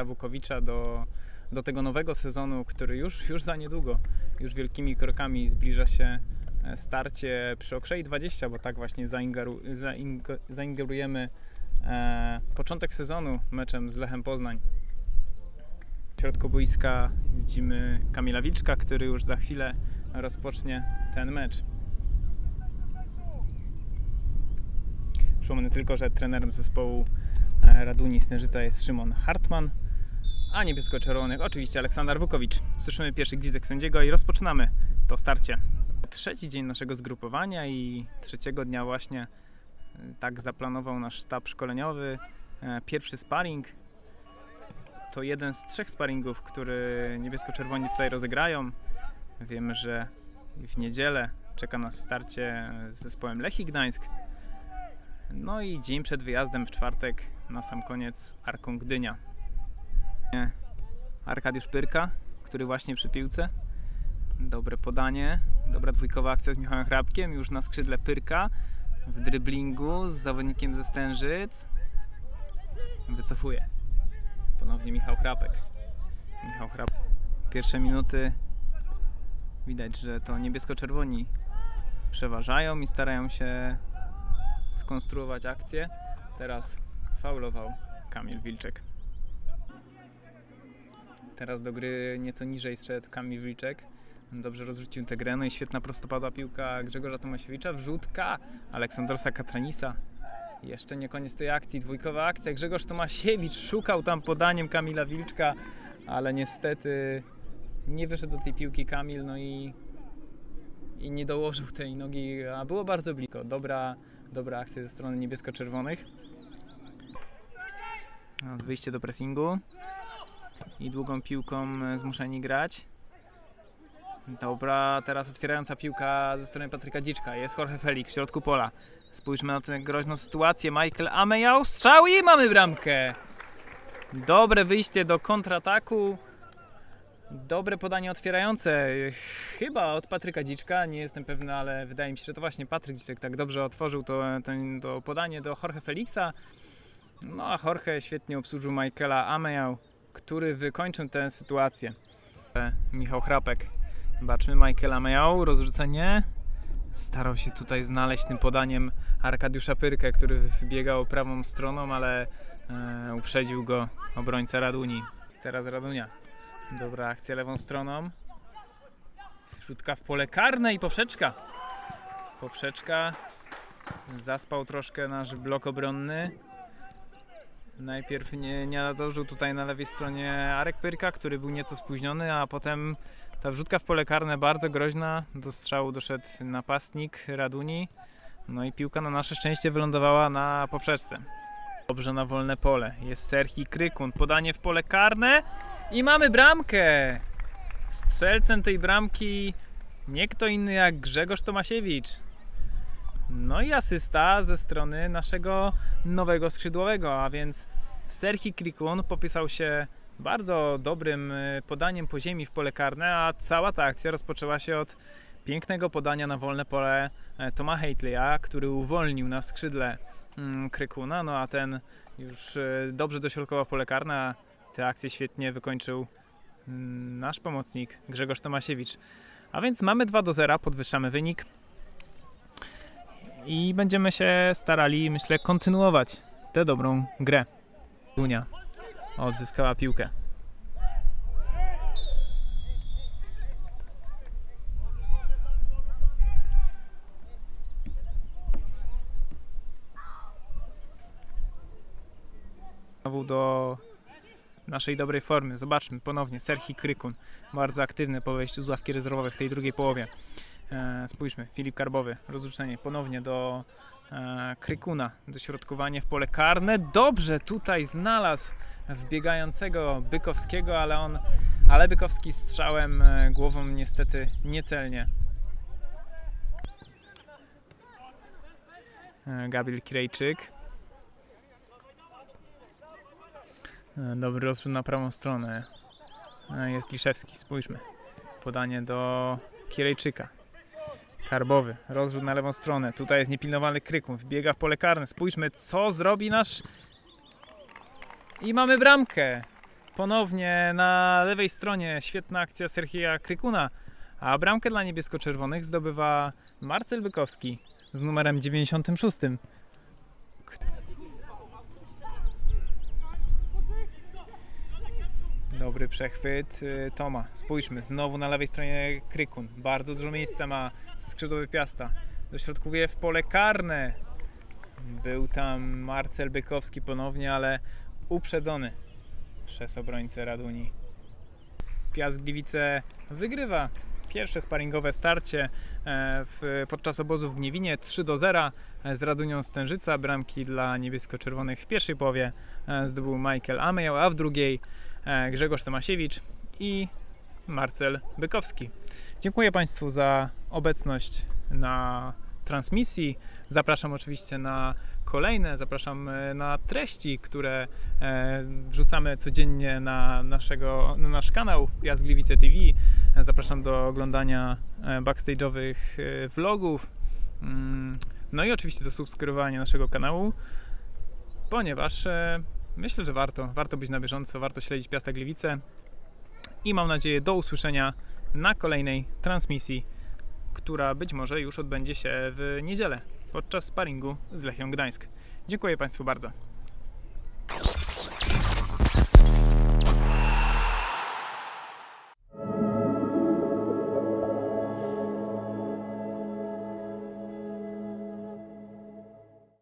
Aleksandra Wukowicza do, do tego nowego sezonu, który już, już za niedługo, już wielkimi krokami zbliża się e, starcie przy Okrzei 20, bo tak właśnie zaingeru, zaing- zaingerujemy e, początek sezonu meczem z Lechem Poznań. W środku boiska widzimy Kamila Wilczka, który już za chwilę rozpocznie ten mecz. Przypomnę tylko, że trenerem zespołu e, Raduni Stężyca jest Szymon Hartman, a niebiesko-czerwonych oczywiście Aleksander Wukowicz. Słyszymy pierwszy gwizdek sędziego i rozpoczynamy to starcie. Trzeci dzień naszego zgrupowania i trzeciego dnia właśnie e, tak zaplanował nasz sztab szkoleniowy. E, Pierwszy sparring to jeden z trzech sparingów, który niebiesko-czerwoni tutaj rozegrają. Wiemy, że w niedzielę czeka nas starcie z zespołem Lechii Gdańsk. No i dzień przed wyjazdem w czwartek na sam koniec Arką Gdynia. Arkadiusz Pyrka, który właśnie przy piłce. Dobre podanie, dobra dwójkowa akcja z Michałem Hrabkiem, już na skrzydle Pyrka w dryblingu z zawodnikiem ze Stężyc. Wycofuje. Ponownie Michał Hrapek. Michał Hrapek. Pierwsze minuty widać, że to niebiesko-czerwoni przeważają i starają się skonstruować akcję. Teraz faulował Kamil Wilczek. Teraz do gry nieco niżej szedł Kamil Wilczek. Dobrze rozrzucił tę grę, no i świetna prostopadła piłka Grzegorza Tomasiewicza, wrzutka Aleksandrosa Katranisa. Jeszcze nie koniec tej akcji, dwójkowa akcja. Grzegorz Tomasiewicz szukał tam podaniem Kamila Wilczka, ale niestety nie wyszedł do tej piłki Kamil, no i, i nie dołożył tej nogi, a było bardzo blisko. Dobra, dobra akcja ze strony niebiesko-czerwonych. No, Wyjście do pressingu i długą piłką e, zmuszeni grać. Dobra, teraz otwierająca piłka ze strony Patryka Dziczka. Jest Jorge Felix w środku pola. Spójrzmy na tę groźną sytuację. Michael Amejał strzał i mamy bramkę. Dobre wyjście do kontrataku. Dobre podanie otwierające. Chyba od Patryka Dziczka, nie jestem pewny, ale wydaje mi się, że to właśnie Patryk Dziczek tak dobrze otworzył to, to, to podanie do Jorge Felixa. No a Jorge świetnie obsłużył Michaela Amejał, który wykończył tę sytuację. Michał Chrapek. Zobaczmy Michaela Amejał, rozrzucenie. Starał się tutaj znaleźć tym podaniem Arkadiusza Pyrkę, który wybiegał prawą stroną, ale e, uprzedził go obrońca Raduni. Teraz Radunia. Dobra akcja lewą stroną. Wrzutka w pole karne i poprzeczka. Poprzeczka. Zaspał troszkę nasz blok obronny. Najpierw nie, nie nadążył tutaj na lewej stronie Arek Pyrka, który był nieco spóźniony, a potem ta wrzutka w pole karne bardzo groźna. Do strzału doszedł napastnik Raduni. No i piłka na nasze szczęście wylądowała na poprzeczce. Dobrze na wolne pole. Jest Serhi Krykun. Podanie w pole karne i mamy bramkę. Strzelcem tej bramki nie kto inny jak Grzegorz Tomasiewicz. No i asysta ze strony naszego nowego skrzydłowego, a więc Serhi Krikun popisał się bardzo dobrym y, podaniem po ziemi w pole karne, a cała ta akcja rozpoczęła się od pięknego podania na wolne pole e, Toma Heitleya, który uwolnił na skrzydle mm, Krykuna, no a ten już y, dobrze dośrodkował pole karne, a tę akcję świetnie wykończył mm, nasz pomocnik Grzegorz Tomasiewicz. A więc mamy 2 do 0, podwyższamy wynik i będziemy się starali, myślę, kontynuować tę dobrą grę. Dunia odzyskała piłkę. Znowu do naszej dobrej formy. Zobaczmy ponownie Serhi Krykun, bardzo aktywny po wejściu z ławki rezerwowej w tej drugiej połowie. E, spójrzmy, Filip Karbowy, rozrzucenie ponownie do e, Krykuna, dośrodkowanie w pole karne. Dobrze tutaj znalazł wbiegającego Bykowskiego, ale on, ale Bykowski strzałem e, głową niestety niecelnie. Gabriel Kirejczyk. Dobry rozrzut na prawą stronę. Jest Liszewski, spójrzmy. Podanie do Kirejczyka. Karbowy, rozrzut na lewą stronę. Tutaj jest niepilnowany Krykun, wbiega w pole karne. Spójrzmy, co zrobi nasz... I mamy bramkę. ponownie na lewej stronie świetna akcja Serhija Krykuna, a bramkę dla niebiesko-czerwonych zdobywa Marcel Bykowski z numerem 96. Dobry przechwyt y, Toma. Spójrzmy, znowu na lewej stronie Krykun. Bardzo dużo miejsca ma skrzydłowy Piasta. Dośrodkuje w pole karne. Był tam Marcel Bykowski ponownie, ale uprzedzony przez obrońcę Raduni. Piast Gliwice wygrywa pierwsze sparingowe starcie e, w, podczas obozu w Gniewinie 3 do 0 e, z Radunią Stężyca. Bramki dla niebiesko-czerwonych w pierwszej połowie e, zdobył Michael Amejał, a w drugiej Grzegorz Tomasiewicz i Marcel Bykowski. Dziękuję Państwu za obecność na transmisji. Zapraszam oczywiście na kolejne, zapraszam e, na treści, które e, wrzucamy codziennie na, naszego, na nasz kanał Jazd Gliwice TV. E, Zapraszam do oglądania e, backstage'owych e, vlogów. Mm, No i oczywiście do subskrybowania naszego kanału, ponieważ e, myślę, że warto, warto być na bieżąco, warto śledzić Piasta Gliwice i mam nadzieję do usłyszenia na kolejnej transmisji, która być może już odbędzie się w niedzielę podczas sparingu z Lechią Gdańsk. Dziękuję Państwu bardzo.